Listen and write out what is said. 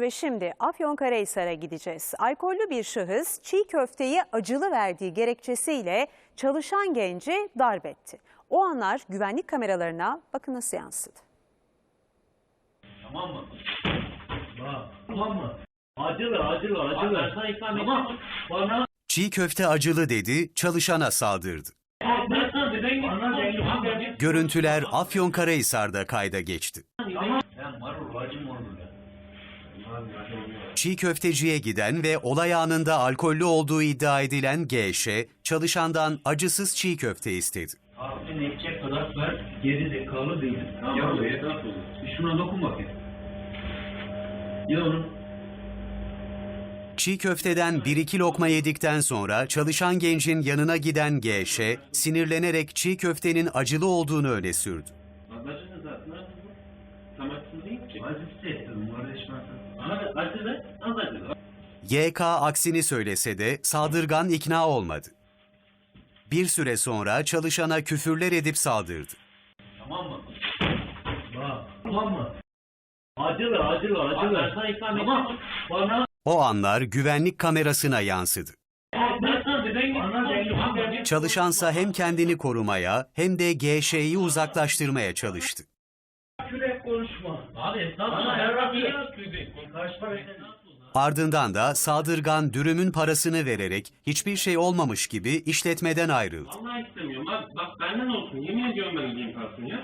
ve şimdi Afyonkarahisar'a gideceğiz. Alkollü bir şahıs çiğ köfteyi acılı verdiği gerekçesiyle çalışan genci darp etti. O anlar güvenlik kameralarına bakın nasıl yansıdı. Tamam mı? Bak, tamam mı? Acılı, acılı, acılı. Ben sana ikram tamam. Bana, Çiğ köfte acılı dedi, çalışana saldırdı. ben sana neden Bana değil, Görüntüler Afyonkarahisar'da kayda geçti. Tamam. Ben marul, acı marul ya. Çiğ köfteciye giden ve olay anında alkollü olduğu iddia edilen GŞ, çalışandan acısız çiğ köfte istedi. Ağzını ekecek kadar ver, geri zekalı değil. Tamam. Ya buraya da Bir şuna dokun bakayım. Ya onu. Çiğ köfteden 1-2 lokma yedikten sonra çalışan gencin yanına giden GŞ, sinirlenerek çiğ köftenin acılı olduğunu öne sürdü. Acılı zaten acılı. Tam acısı YK aksini söylese de saldırgan ikna olmadı. Bir süre sonra çalışana küfürler edip saldırdı. Tamam mı? Bak, tamam mı? Acılı, acılı, acılı. Ben sana ikram tamam. Bana, O anlar güvenlik kamerasına yansıdı. Çalışansa hem kendini korumaya hem de GŞ'yi uzaklaştırmaya çalıştı. Kürek konuşma. Abi estağfurullah. Her rakı Karşıma Ardından da saldırgan dürümün parasını vererek hiçbir şey olmamış gibi işletmeden ayrıldı. Vallahi istemiyorum abi. Bak benden olsun. Yemin ediyorum ben gideyim kalsın ya.